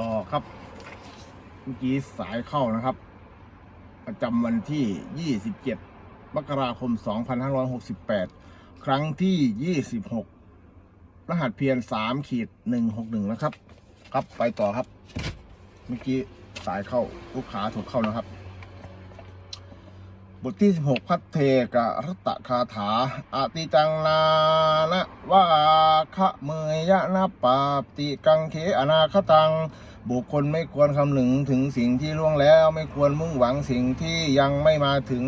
ต่อครับ เมื่อกี้สายเข้านะครับ ประจำวันที่ 27 มกราคม 2568 ครั้งที่ 26 รหัสเพียน3ขีด161 นะครับ ครับไปต่อครับ เมื่อกี้สายเข้าลูกค้าถูกเข้านะครับ บทที่ 16 พัทเทกะรัตคาถาอาติจังนานะวาคะเมยยะนะปาปติกังเคอนาคตัง บุคคลไม่ควรคำนึงถึงสิ่งที่ล่วงแล้วไม่ควรมุ่งหวังสิ่งที่ยังไม่มาถึง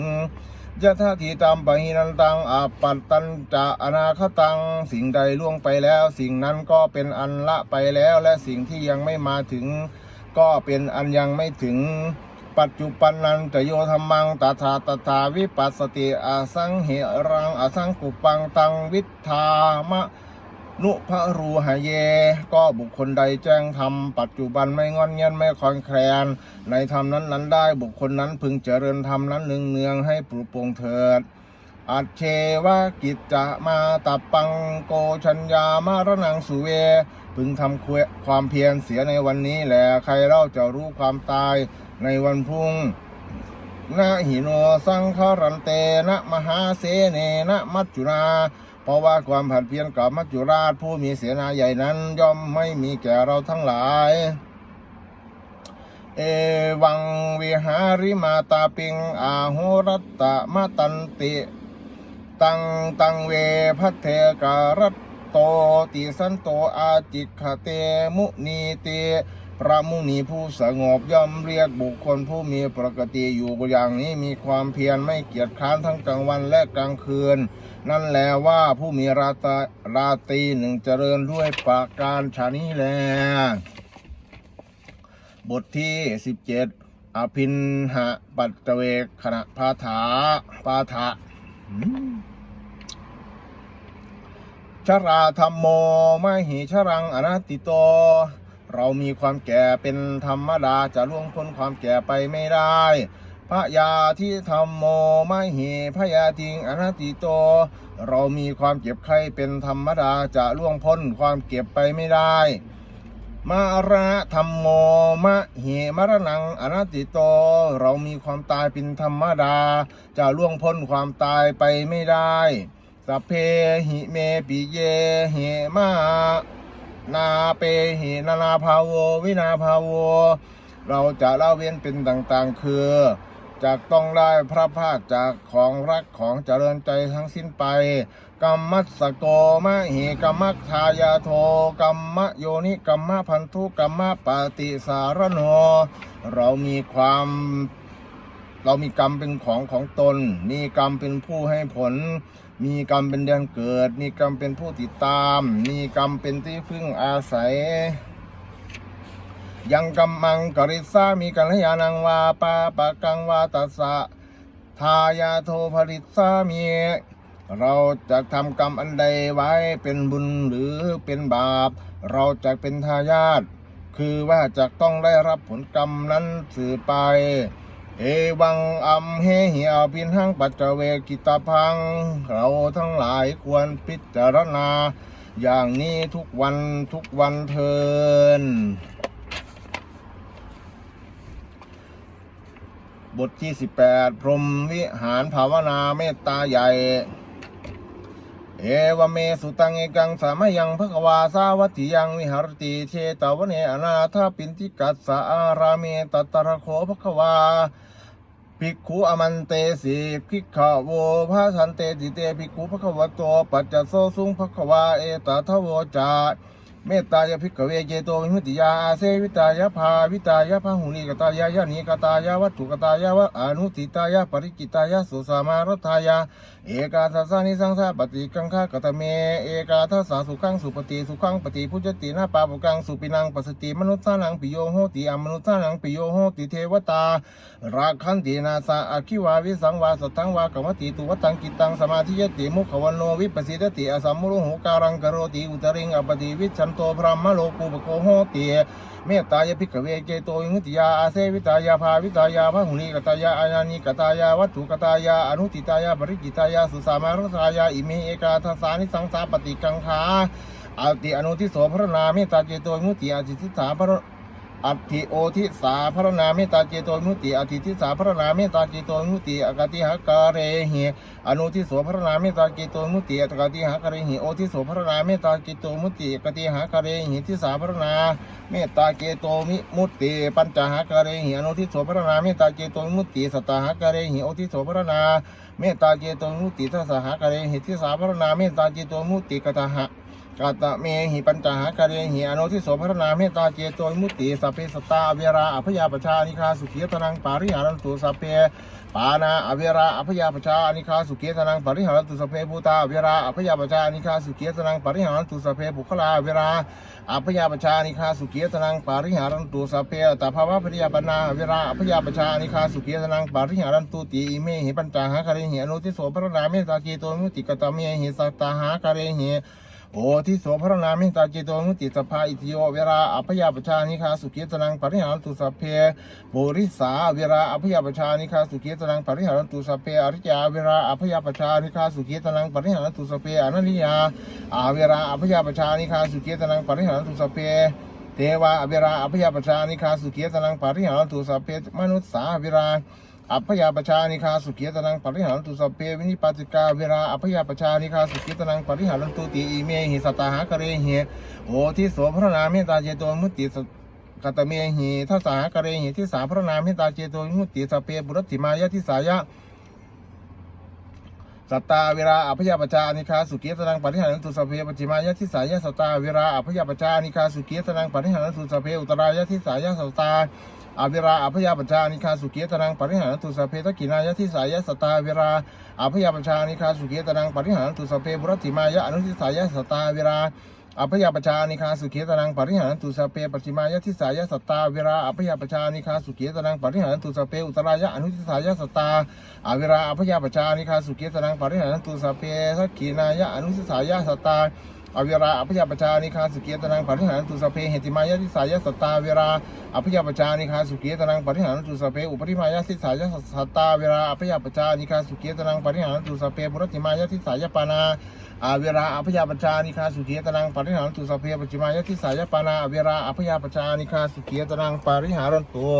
ยะทาทีตามปหินันตังอาปัตตันจะอนาคตัง สิ่งใดล่วงไปแล้ว สิ่งนั้นก็เป็นอันละไปแล้ว และสิ่งที่ยังไม่มาถึง ก็เป็นอันยังไม่ถึง ปัจจุปันนันจะโยธรรมังตถาตถาวิปัสสติอาสังเหรังอาสังกุปังตังวิทามะ นุพรูหะเย ก็บุคคลใดแจ้งธรรมปัจจุบันไม่งอนเงียนไม่คลอนแคลน ในธรรมนั้นนั้นได้บุคคลนั้นพึงเจริญธรรมนั้นเนืองเนืองให้ปลุกปลงเถิด อัจเชวะกิจจะมาตับปังโกชัญญามารนังสุเว พึงทำความเพียรเสียในวันนี้แหละใครเล่าจะรู้ความตายในวันพรุ่งนะหิโนสังคารันเตนะมหาเสเนนะมัจจุรา เพราะว่าความผัดเพี้ยนกับมัจจุราชผู้มีเสนาใหญ่นั้นย่อมไม่มีแก่เราทั้งหลาย เอวังวิหาริมาตาปิง อาโหรัตตมะตันติ ตังตังเวพัทเทการัตโตติสันโตอาจิกขเตมุนีเต พระมุนีผู้สงบย่อมเรียกบุคคลผู้มีปกติอยู่อย่างนี้มีความเพียรไม่เกียจคร้านทั้งกลางวันและกลางคืน นั่นแหละว่าผู้มีราตราตีหนึ่งเจริญด้วยปากการชานี้แล บทที่ 17 อภินหะปัตเวกขณะพาถาปาถะชราธรรมโมมหิชรังอนัตติโต เรามีความแก่เป็นธรรมดาจะล่วงพ้นความแก่ไปไม่ได้พระยาที่ธรรมโมมหิพระยาทิงอนัตติโต เรามีความเจ็บไข้เป็นธรรมดาจะล่วงพ้นความเก็บไปไม่ได้ มาระธรรมโมมะเหมรณังอนัตติโต เรามีความตายเป็นธรรมดา จะล่วงพ้นความตายไปไม่ได้ สัพเพหิเมปิเยเหมา นาเปหินานาภาโววินาภาโว เราจะเล่าเว้นเป็นต่างๆ คือจากต้องได้พระภาคจากของรักของเจริญใจทั้งสิ้นไปกรรมัสโกมะหิกรรมัคทายาโทกรรมโยนิกรรมพันธุกรรมปฏิสารโน เรามีความเรามีกรรมเป็นของของตน มีกรรมเป็นผู้ให้ผล มีกรรมเป็นเดือนเกิด มีกรรมเป็นผู้ติดตาม มีกรรมเป็นที่พึ่งอาศัย ยังกำมังกริสามีกัลยาณังวาปาปะกังวาตัสสะทายาโทภริสามีเราจะทำกรรมอันใดไว้เป็นบุญหรือเป็นบาป เราจะเป็นทายาทคือว่าจะต้องได้รับผลกรรมนั้นสืบไป เอวังอัมเฮหิอาพินหังปัจเจเวกิตาพัง เราทั้งหลายควรพิจารณา อย่างนี้ทุกวันทุกวันเทิน บทที่ 18 พรหมวิหารภาวนาเมตตาใหญ่ เอวเมสุตังเอกังสามยังพักวาสาวัติยังวิหารติเชตวเนอนาถาปินทิกัสสะอาราเมตตระโคพักวาภิกขุอมันเตสีภิกขโวพระสันเตติเตภิกขุภควโตปัจจโสสุงภควาเอตทะโวจา เมตตายาภิกขเวเจโตวิมุตติยาอาเซวิตายาภาวิตายาพหุลีกตายายานิกตายาวัตถุกตายาวะอนุติตายาปริกิตายาสุสามารถายา เอกาทัสสานิสังสาปฏิกังคากตเม เอกาทัสสาสุขังสุปฏิสุขังปฏิพุจตินาปาปุกังสุปินังปัสสติมนุษย์สานังปิโยโหติอมนุษย์สานังปิโยโหติเทวตาราคันตินาสาอคิวาวิสังวาสตังวากรรมติตุวตังกิตังสมาธิยติมุขวันโนวิปัสสิตติอสัมมุโลหุการังกโรติอุตริงอปติวิชันโตพระมโลกุปโกโหติเมตตายพิกเวเจโตวิมุตติยาอาเซวิตายาภาวิตายาพหุนีกตายาอาญานิกตายาวัตถุกตายาอนุติตายาปริจิตายาสุสามารถายาอิเมเอกาทสานิสังสาปฏิกังขาอาติอนุทิโสพระนาเมตตาเจโตวิมุตติอาจิติสาพระม อัตถิโอทิสาพระนาเมตตาเจโตวิมุตติอัตถิทิสาพระนาเมตตาเจโตวิมุตติอากาติหะการเรหิอนุทิโสพระนาเมตตาเจโตวิมุตติอากาติหะการเรหิโอทิโสพระนาเมตตาเจโตวิมุตติอากาติหะการเรหิทิสาพระนาเมตตาเจโตวิมุตติปัญจหะการเรหิอนุทิโสพระนาเมตตาเจโตวิมุตติสตตหะการเรหิโอทิโสพระนาเมตตาเจโตวิมุตติทัสสะหะการเรหิทิสาพระนาเมตตาเจโตวิมุตติกตหะ กาตะเมหิปัญจหาคาเรหิอนุทิโสพระนาเมตตาเจโตมุติสัพเพสตาอเวราอภยาปชานิคาสุขีตนังปาริหารันตุสัพเพปานาอเวราอภยาปชานิคาสุขีตนังปาริหารันตุสัพเพภูตาอเวราอภยาปชานิคาสุขีตนังปาริหารันตุสัพเพบุคลาอเวราอภยาปชานิคาสุขีตนังปาริหารันตุสัพเพตภาวะปริยาปนาอเวราอภยาปชานิคาสุขีตนังปาริหารันตุติอิเมหิปัญจหาคาเรหิอนุทิโสพระนาเมตตาเจโตมุติกตะเมหิสัตตหาคาเรหิ โอทิโสพระนามิตาเจิโตมุติสภาอิทิโยเวราอัพยาปชานิคาสุขีตนังปริหารตุสัพเพปุริสาเวราอัพยาปชานิคาสุขีตนังปริหารตุสัพเพอริยาเวราอัพยาปชานิคาสุขีตนังปริหารตุสัพเพอนันิยาอาเวราอัพยาปชานิคาสุขีตนังปริหารตุสัพเพเทวาอเวราอัพยาปชานิคาสุขีตนังปริหารตุสัพเพมนุสสาเวรา อัพยาปชานิคาสุขียตนังปริหารันตุสัพเพวินิปาติกาเวลาอัพยาปชานิคาสุขียตนังปริหารันตุติอิเมหิสตาหากเรหิโอที่โสพระนามิตาเจโตมุติสกตเมหิทัสสาหากเรหิที่สาพระนามิตาเจโตมุติสเพบุรติมายะทิสายะ สัตตาเวลาอภยาปชานิคาสุขียตนังปริหารันตุสัพเพปจิมายะทิสายะสัตตาเวลาอภยาปชานิคาสุขียตนังปริหารันตุสัพเพอุตรายะทิสายะสัตตาอเวราอภยาปชานิคาสุขียตนังปริหารตุสพเพตกินายะทิสายะสตาเวราอภยาปชานิคาสุขียตนังปริหารตุสเพบุรติมายะอนุทิสายะสตาเวรา อภยาปชานิคาสุขียตนังปริหารตุสเปปจิมายะทิสายะสตาเวราอภยาปชานิคาสุขียตนังปริหารตุสเปอุตรายะอนุทิสายะสตาอเวราอภยาปชานิคาสุขียตนังปริหารตุสเปทักขีนายะอนุทิสายะสตา อเวราอภิยาปชานิคาสุเกียตนังปริหารตุสเพเหติมายะทิสายะสตตาเวราอภิยาปชานิคาสุเกียตนังปริหารตุสเพอุปริมายะทิสายะสตตาเวราอภิยาปชานิคาสุเกียตนังปริหารตุสเพบุรติมายะทิสายะปานาอาเวราอภิยาปชานิคาสุเกียตนังปริหารตุสเพปัจจิมายะทิสายะปานาอเวราอภิยาปชานิคาสุเกียตนังปริหารตุ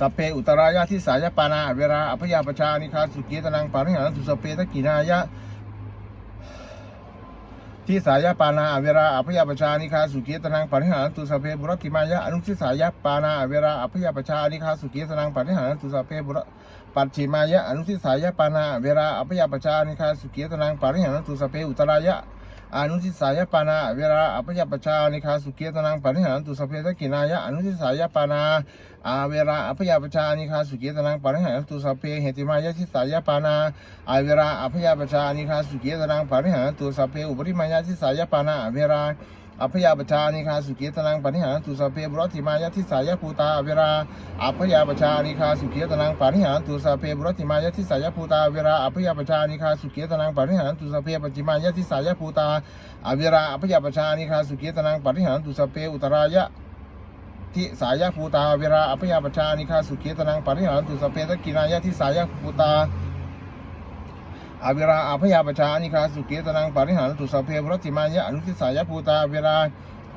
สัพเพอุตรายะทิสายปานาเวลาอภยาปชานิคาสุกีตนังปาริหารันตุสัพเพทกินายะทิสายปานาเวลาอภยาปชานิคาสุกีตนังปาริหารันตุสเพบุรติมายะอนุทิสายปานาเวลาอภยาปชานิคาสุกีตนังปาริหารันตุสเพบุรปัจฉิมายะอนุทิสายปานาเวลาอภยาปชานิคาสุกีตนังปาริหารันตุสเพอุตรายะ อนุทิสายปานาเวลาอภิยปชานิคาสุเกียตนังปริหารันตุสเพตกินายะอนุทิสายปานาอาเวลาอภิยปชานิคาสุเกียตนังปริหารันตุสเพเหติมายะทิสายปานาอาเวลาอภิยปชานิคาสุเกียตนังปริหารันตุสเพอุปริมายะทิสายปานาเวลา อภิยปชานิคาสุเกีตนังปริหารตุสเพบุรติมายะทิสายภูตาเวลาอภิยปชานิคาสุเกีตนังปริหารตุสเพบุรติมายะทิสายภูตาเวลาอภิยปชานิคาสุเกีตนังปริหารตุสเพปจิมายะทิสายภูตาอเวราอภยปชานิคาสุเกีตนังปริหารตุสเพอุตรายะทิสายภูตาเวราอภยปชานิคาสุเกีตนังปริหารตุสเพตกินายะทิสายภูตา อเวราอภยปชานิคาสุเกตนังปริหารตุสเพพรติมายะอนุทิสายภูตาเวรา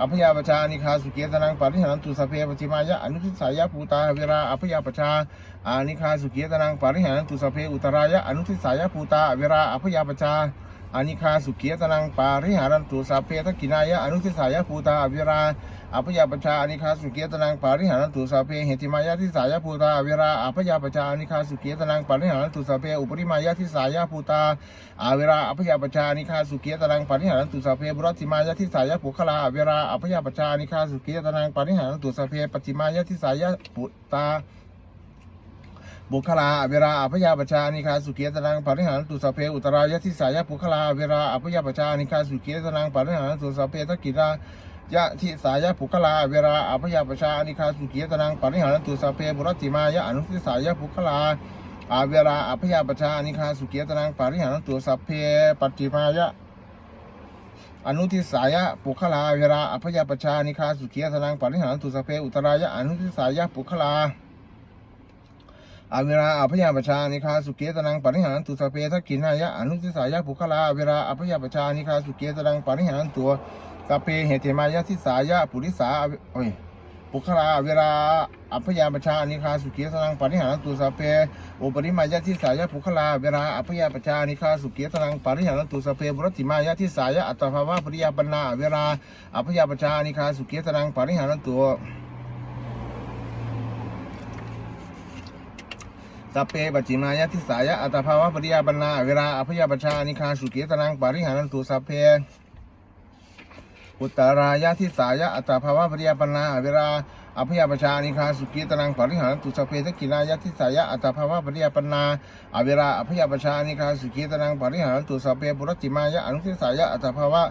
อภยปชานิคาสุเกตนังปริหารตุสเพปติมายะอนุทิสายภูตาเวราอภยปชาอานิคาสุเกตนังปริหารตุสเพอุตรายะอนุทิสายภูตาเวราอภยปชา อานิคาสุขียตนังปาริหารันตุสัพเพทกินายะอนุทิสายะภูตาอวิราอภยาปชาอานิคาสุขียตนังปาริหารันตุสัพเพเหติมายะทิสายะภูตาอวิราอภยาปชาอานิคาสุขียตนังปาริหารันตุสัพเพอุปริมายะทิสายะภูตาอาเวราอภยาปชาอานิคาสุขียตนังปาริหารันตุสัพเพบุรติมายะทิสายะภูคลาอเวราอภยาปชาอานิคาสุขียตนังปาริหารันตุสัพเพปจิมายะทิสายะภูตา บุคลาเวลาอภยาปชานิคาสุเกียตนังปริหารตุสเพอุตรายะทิสายะบุคลาเวลาอภยาปชานิคาสุเกียตนังปริหารตุสเพทกิรายะทิสายะบุคลาเวลาอภยาปชานิคาสุเกียตนังปริหารตุสเพบุรติมายะอนุทิสายะบุคลาอาเวลาอภยาปชานิคาสุเกียตนังปริหารตุสเพปฏิมายะอนุทิสายะปุคลาเวลาอภยาปชานิคาสุเกียตนังปริหารตุสเพอุตรายะอนุทิสายะปุคลา อเวราอภยาปชานิคาสุเกตนังปริหารันตุสเพทักินายะอนุทิสายะปุคลาเวราอภยาปชานิคาสุเกตนังปริหารันตัวสเพเหติมายะทิสายะปุริสาโอ้ยปุคลาเวราอภยาปชานิคาสุเกตนังปริหารันตุสเพโอปริมายะทิสายะปุคลาเวราอภยาปชานิคาสุเกตนังปริหารันตุสเพบุรติมายะทิสายะอัตภาวะปริยาปนาเวราอภยาปชานิคาสุเกตนังปริหารันตัว สัพเพปจิมายะทิสายะอัตภาวะปริยาปนาเวลาอภยาปชานิคาสุเกตนังปาริหารันตุสัพเพอุตตรายะทิสายะอัตภาวะปริยาปนาเวลาอภยาปชานิคาสุเกตนังปาริหารันตุสัพเพทกินายะทิสายะอัตภาวะปริยาปนาเวลาอภยาปชานิคาสุเกตนังปาริหารันตุสัพเพปุรติมายะอนุทิสายะอัตภาวะ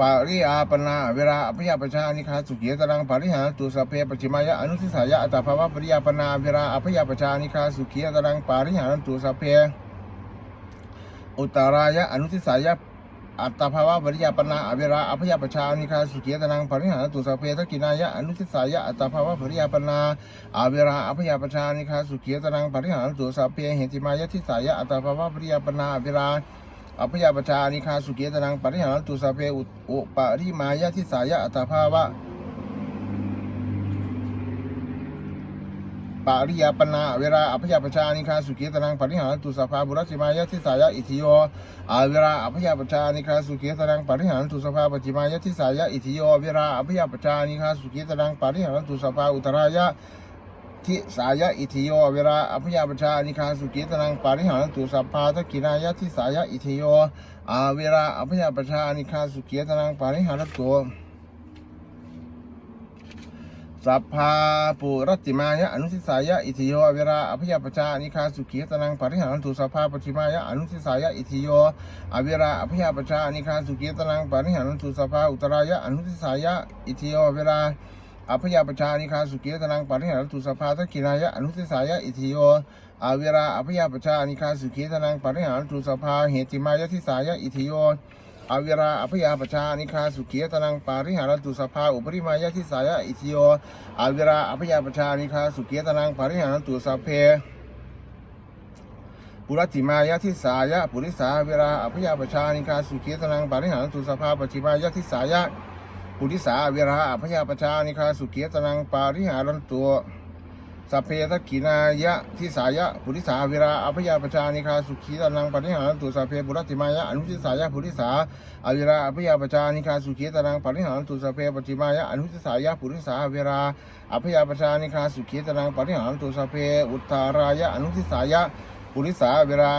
ปาริอาปนาเวลาอภิยาปชานิคาสุเกียตรังปาริหาตุสเพปจิมายะอนุทิสายะอัตภาวะปริยาปนาเวลาอภิยาปชานิคาสุเกียตรังปาริหาตุสเพอุตตรายะอนุทิสายะอัตภาวะปริยาปนาเวลาอภิยาปชานิคาสุเกียตรังปาริหาตุสเพทกินายะอนุทิสายะอัตภาวะปริยาปนาเวลาอภิยาปชานิคาสุเกียตรังปาริหาตุสเพเหติมายะทิสายะอัตภาวะปริยาปนาเวลา อภยาปชานิคาสุเกตนังปริหารตุสพเพอุปาริมายะทิสายะอัตภาวะปาริยาปนาเวลาอภยาปชานิคาสุเกตนังปริหารตุสภาบุรัติมายะทิสายะอิทิโยอาเวลาอภยาปชานิคาสุเกตนังปริหารตุสภาปจิมายะทิสายะอิทิโยเวลาอภยาปชานิคาสุเกตนังปริหารตุสภาอุตรายะ ทิสายะอิทิโย เวลาอภยาปชานิคาสุกิตนังปาริหารตุสัพพาทกินายะทิสายะอิทิโยอาเวลาอภยาปชานิคาสุกิตนังปาริหารตุสัพพาปุรติมายะอนุทิสายะอิทิโยเวลาอภยาปชานิคาสุกิตนังปาริหารตุสัพพาปฏิมายะอนุทิสายะอิทิโยอเวลาอภยาปชานิคาสุกิตนังปาริหารตุสัพพาอุตรายะอนุทิสายะอิทิโยเวลา อภยาปชานิคาสุเกตนังปาริหารตุสภาทกินายะอนุทิสายะอิทิโยอาเวราอภยาปชานิคาสุเกตนังปาริหารตุสภาเหติมายะทิสายะอิทิโยอาเวราอภยาปชานิคาสุเกตนังปาริหารตุสภาอุปริมายะทิสายะอิทิโยอาเวราอภยาปชานิคาสุเกตนังปาริหารตุสเพปุรติมายะทิสายะปุริสาเวลาอภยาปชานิคาสุเกตนังปาริหารตุสภาปจิมายะทิสายะ ปุริสาเวราอภยาปชานิคาสุเกียตนังปาริหารันตัวสัพเพทกินายะทิสายะปุริสาเวราอภยาปชานิคาสุขีตนังปาริหารันตัวสัพเพปุรติมายะอนุทิสายะปุริสาอเวราอภยาปชานิคาสุขีตนังปาริหารันตัวสัพเพปจิมายะอนุทิสายะปุริสาเวราอภยาปชานิคาสุขีตนังปาริหารันตัวสัพเพอุตตารายะอนุทิสายะปุริสาเวรา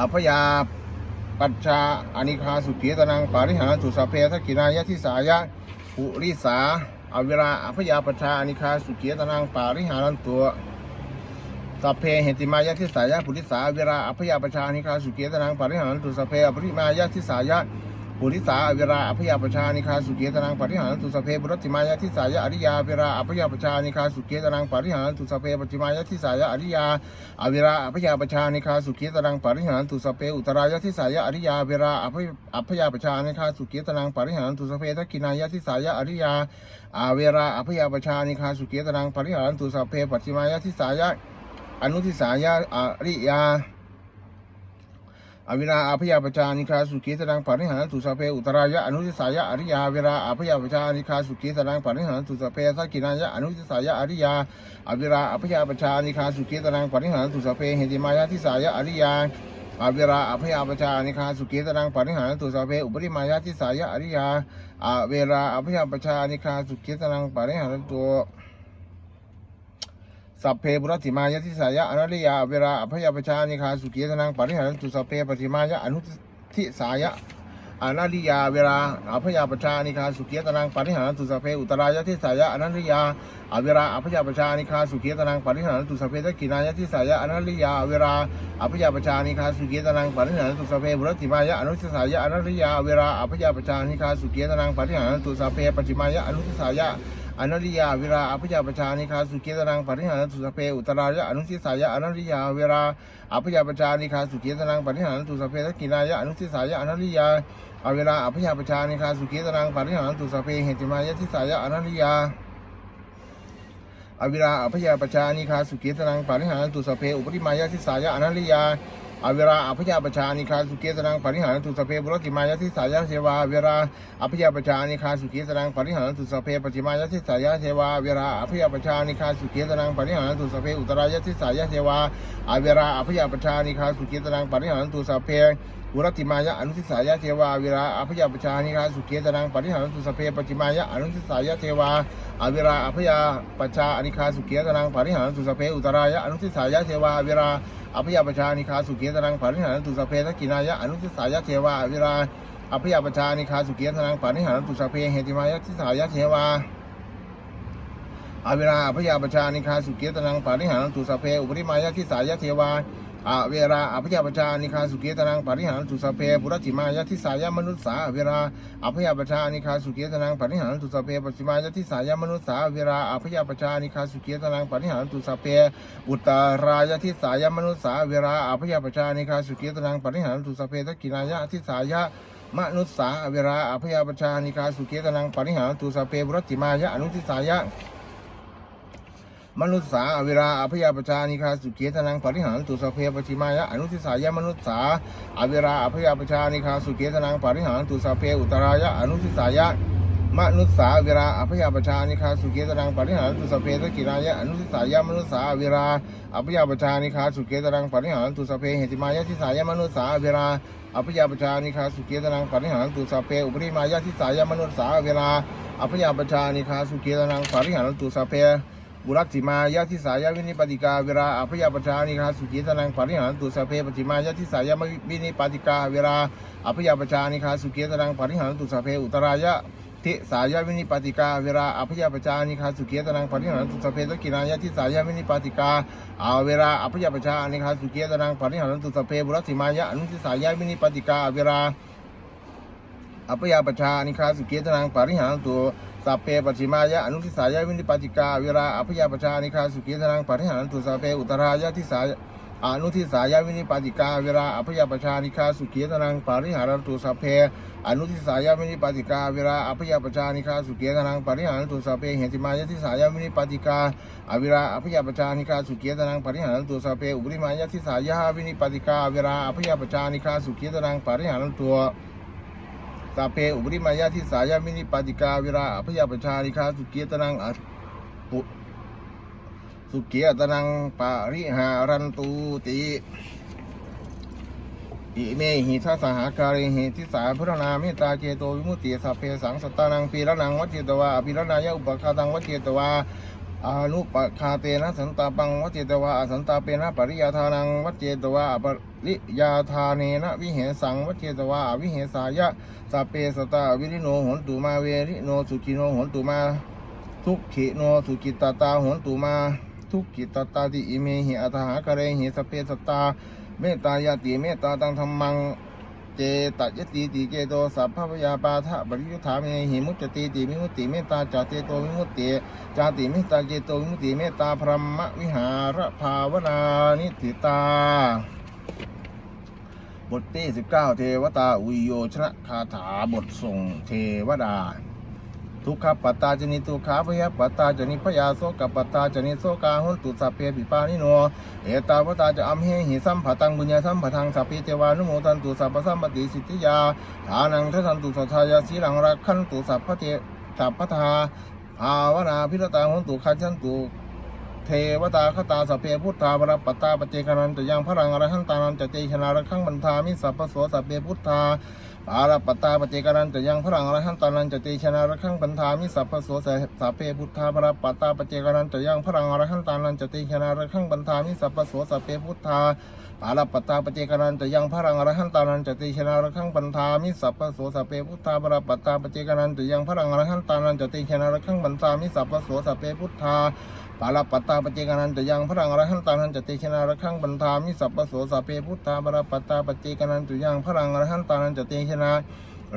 อภยา ปัจจาอานิคาสุขีตนังปาริหารสุสเพทกินายะทิสายะปุริสาอเวราอภยาปัจจาอานิคาสุขีตนังปาริหารันตัวสัพเพเหติมายะทิสายะปุริสาอเวราอภยาปัจจาอานิคาสุขีตนังปาริหารันตุสัพเพอปริมายะทิสายะ ปุริสาอเวราอภยาปัจจานิคาสุขีตนังปาริหารตุสเพบรติมายะทิสายะอริยาเวราอภยาปัจจานิคาสุขีตนังปาริหารตุสเพปจิมายะทิสายะอริยาอเวราอภยาปชานิคาสุขีตรังปาริหารตุสเพอุตรายะทิสายะอริยาเวราอภยอภยาปชานิคาสุขีตรังปาริหารตุสเพทักกินายะทิสายะอริยาอาเวราอภยาปชานิคาสุขีตรังปาริหารตุสเพปัจจิมายะทิสายะอนุทิสายะอริยา อวินาอภยาปชานิคาสุขีตรังปริหารตุสเพอุตรายะอนุทิสายะอริยาเวราอภยาปชานิคาสุขีตรังปริหารตุสเพทักกินายะอนุทิสายะอริยาอวิราอภยาปชานิคาสุขีตรังปริหารตุสเพเหติมายาทิสายะอริยาอวิราอภยาปชานิคาสุขีตรังปริหารตุสพเพอุปริมายาทิสายะอริยาอเวราอภยาปชานิคาสุขีตรังปริหารตุ สัพเพบุรติมายาทิสายะอนริยาเวราอภยาปชานิคาสุขีตรังปริหารตุสัพเพปฏิมายะอนุทิสายะอนันติยาเวลาอภยาปชานิคาสุเกีตนังปริหารตุสัพเพอุตรายะทิสายะอนันติยาอเวลาอภยาปชานิคาสุเกีตนังปริหารตุสัพเพตกินายะทิสายะอนันติยาเวลาอภยาปชานิคาสุเกีตนังปริหารตุสัพเพบุรติมายะอนุทิสายะอนันติยาเวลาอภยาปชานิคาสุเกีตนังปริหารตุสัพเพปฏิมายะอนุทิสายะ อนันติยาเวลาอภยาปชานิคาสุเกีตนังปริหารตุสเพอุตรายะอนุทิสายะอนันติยาเวลาอภยาปชานิคาสุเกีตนังปริหารตุสเพตกินายะอนุทิสายะอนันติยาอเวลาอภยาปชานิคาสุขีตรังปริหารตุสเพเหติมายะทิสายะอนันติยาอวิราอภิยาปชานิคาสุเกตนังปาริหารันตุสเพอุปริมายาทิสายะอนันลิยา อเวราอภยาปชานิคาสุเกตนังปาริหารันตุสเพบุรติมายาทิสายะเทวาเวราอภยาปชานิคาสุเกตนังปาริหารันตุสพเพปฏิมายาทิสายะเทวาเวราอภยาปชานิคาสุเกตนังปาริหารันตุสพเพอุตรายาทิสายะเทวาอเวราอภยาปชานิคาสุเกตนังปาริหารันตุสเพบุรติมายะอนุทิสายะเทวาวิราอภยาปชานิคาสุเกตนังปริหารันตุสพเพปจิมายะอนุทิสายะเทวาอวิราอภยาปชาอนิคาสุเกตนังปริหารตุสเพอุตรายะอนุทิสายะเทวาวิรา อภิยาปชานิคาสุเกตนังผานิหารันตุสเพทกินายะอนุทิสายะเทวาวิราอภิยาปชานิคาสุเกตนังผานิหารันตุสเพเหติมายะทิสายะเทวาอเวลาอภิยาปชานิคาสุเกตนังผานิหารันตุสเพอุปริมายะทิสายะเทวา อาเวลาอภยาปชานิคาสุเกตนังปาริหารันตุสเพปุรติมายะทิสายะมนุสสาเวลาอภยาปชานิคาสุเกตนังปาริหารันตุสเพปจิมายะทิสายะมนุสสาเวลาอภยาปชานิคาสุเกตนังปาริหารันตุสเพอุตตรายะทิสายะมนุสสาเวลาอภยาปชานิคาสุเกตนังปาริหารันตุสเพทักกินายะทิสายะมนุสสาเวลาอภยาปชานิคาสุเกตนังปริหารตุสเพบุรติมายะอนุทิสายะ มนุษย์สาอเวลาอภยาปชานิคาสุเกตนังปริหารตุสพเพปชิมายะอนุทิสายะมนุษย์สาอเวลาอภยาปชานิคาสุเกตนังปริหารตุสพเพอุตรายะอนุทิสายะมนุษย์สาเวลาอภยาปชานิคาสุเกตนังปริหารตุสพเพตกิรายะอนุทิสายะมนุษย์สาเวลาอภยาปชานิคาสุเกตนังปริหารตุสพเพเหติมายะทิสายะมนุษย์สาเวลาอภยาปชานิคาสุเกตนังปริหารตุสพเพอุปริมายะทิสายะมนุษย์สาเวลาอภยาปชานิคาสุเกตนังปริหารตุสเพ บุรัติมายะทิสายะวินิปติกาเวลาอภยาปชานิคาสุขีตนังปริหารตุสเพปฏิมายะทิสายะวินิปติกาเวลาอภยาปชานิคาสุขีตนังปริหารตุสเพอุตรายะทิสายะวินิปติกาเวลาอภยาปชานิคาสุขีตนังปริหารตุสเพตกินายะทิสายะวินิปติกาอาเวลาอภยาปชานิคาสุขีตนังปริหารตุสเพบุรัติมายะอนุทิสายะวินิปติกาเวลาอัปยาปชานิคาสุเกตนังปาริหารตัว สัพเพปชิมายะอนุทิสายะวินิปติกาเวลาอัปยาปชานิคาสุเกตนังปริหารันตัวสัพเพอุตรายะทิสายะอนุทิสายะวินิปติกาเวลาอัปยาปชานิคาสุเกตนังปาริหารันตัวสัพเพอนุทิสายะวินิปติกาเวลาอัปยาปชานิคาสุเกตนังปาริหารันตัวสัพเพเหติมายะทิสายะวินิปติกาอเวลาอัปยาปชานิคาสุเกตนังปาริหารันตัวสัพเพอุปริมายะทิสายะวินิปติกาเวลาอัปยาปชานิคาสุเกตนังปาริหารันตัว สาเพอุปริมายาทิสายามินิปาติกาเวลาอภยาปชานิคาสุเกียตนังอปุสุเกียตนังปาริหารันตุติอิเมหิทัสหาการิหิทิสาพุทธนาเมตตาเจโตวิมุตติสัพเพสังสตตานังปีระนังวัจเจตวาอภิรนายะอุปคาตังวัจเจตวา อานุปคาเตนะสันตาปังวัจเจตวาอสันตาเปนะปริยาทานังวัจเจตวาปริยาทาเนนะวิเหสังวัจเจตวาวิเหสายะสัเพสตาวิริโนหนตุมาเวริโนสุขิโนหนตุมา ทุกขิโนสุกิตตาตาหนตุมา ทุกขิตตาตาติอิเมหิอัตหากะเรหิสัเพสตตาเมตตายาติเมตตาตังธรรมัง เจตยติติเกโตสัพพยาปาทะบริยุทธาเมหิมุจติติมิมุติเมตตาจาเจโตมิมุติจาติเมตตาเจโตมิมุติเมตตาพรหมวิหารภาวนานิติตา บทที่ 19 เทวตาอุโยชนะคาถาบทส่งเทวดา ทุกขปัตตาจนิทุกขาพยาปัตตาจนิพยาโสกปัตตาจนิโสกาหุนตุสัพเพปิปานิโนเอตาวตาจะอัมเหหิสัมภตังบุญญาสัมภทังสัพพิเทวานุโมทันตุสัพพสัมปติสิทธิยาฐานังทันตุสัทธายาสีหลังรักขันตุสัพพเทสัพพทาภาวนาพิรตาหุนตุขันชันตุเทวตาคตาสเพพุทธาบรปัตตาปเจกนันจะยังพรังอรหันตานันจะเตชนาระคังบันทามิสัพพโสสเพพุทธา ปารปัตาปเจกานันจะยังพรังอรหันตานันจะตีชนะระคังบันทามิสัพพโสสัพเพพุทธาบรปัตาปเจกานันจะยังพรังอรหันตานันจะตีชนะระคังบันทามิสัพพโสสัพเพพุทธาปารปัตตาปเจกานันจะยังพระรังอรหันตานันจะเตชนาระคังบันทามิสัพพโสสัพเพพุทธาบรปัตตาปเจกานันจะยังพระรังอรหันตานันจะเตชนาระคังบันทามิสัพพโสสัพเพพุทธาปาลปัตตาปเจกานันจะยังพระรังอรหันตานันจะเตชนาระคังบันทามิสัพพโสสัพเพพุทธาปาลปัตตาปเจกานันจะยังพระรังอรหันตานันจะเตชนา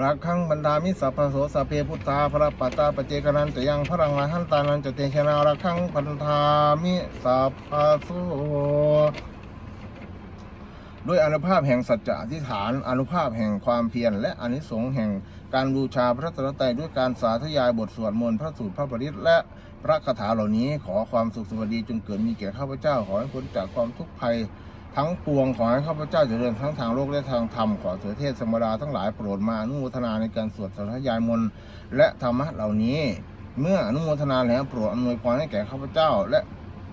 ระคังบันทามิสัพพโสสัพเพพุทธาปาลปัตตาปเจกนันจะยังพระรังอรหันตานันจะเตชนาระคังบันทามิสัพพโส ด้วยอนุภาพแห่งสัจจะอธิษฐานอนุภาพแห่งความเพียรและอนิสงส์แห่งการบูชาพระตรัตรัยด้วยการสาธยายบทสวดมนต์พระสูตรพระปริตและพระคาถาเหล่านี้ขอความสุขสวัสดีจงเกิดมีแก่ข้าพเจ้าขอให้พ้นจากความทุกข์ภัยทั้งปวงขอให้ข้าพเจ้าเจริญทั้งทางโลกและทางธรรมขอเถิดเทศสมดาทั้งหลายโปรดมาอนุโมทนาในการสวดสาธยายมนต์และธรรมะเหล่านี้ เมื่ออนุโมทนาแล้วโปรดอำนวยพรให้แก่ข้าพเจ้าและ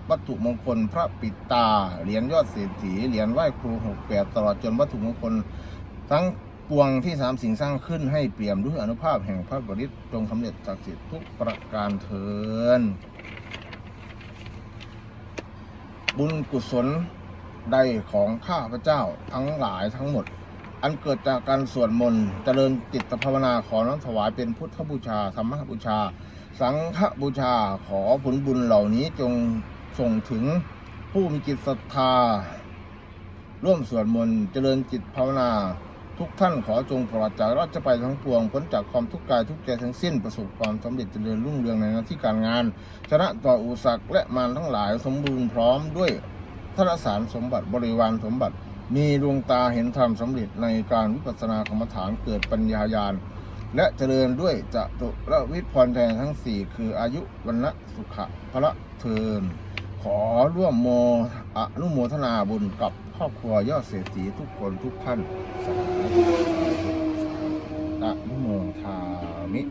วัตถุมงคลพระปิตา เหรียญยอดเศรษฐี เหรียญไหว้ครูหกแปดตลอดจนวัตถุมงคล ทั้งปวงที่สามสิ่งสร้างขึ้นให้เปี่ยมด้วยอนุภาพแห่งพระบริตจงสำเร็จศักดิ์สิทธิ์ทุกประการเทิน บุญกุศลใดของข้าพเจ้าทั้งหลายทั้งหมด อันเกิดจากการสวดมนต์เจริญจิตภาวนาขอน้อมถวายเป็นพุทธบูชาธรรมบูชา สังฆบูชาขอผลบุญเหล่านี้จง ส่งถึงผู้มีจิตศรัทธา ร่วมสวดมนต์เจริญจิตภาวนา ทุกท่านขอจงปลอดจากราชไปทั้งปวงพ้นจากความทุกข์กายทุกใจทั้งสิ้นประสบความสำเร็จเจริญรุ่งเรืองในหน้าที่การงาน ชนะต่ออุปสรรคและมารทั้งหลายสมบูรณ์พร้อมด้วยธนสารสมบัติบริวารสมบัติ มีดวงตาเห็นธรรมสำเร็จในการวิปัสสนากรรมฐานเกิดปัญญาญาณและเจริญด้วยจะตุรวิทย์พรแทนทั้งสี่คืออายุวันนะสุขะพระเทิน ขอร่วมโมอนุโมทนาบุญกับครอบครัวยอดเศรษฐีทุกคนทุกท่านสาธุนะโมทามิ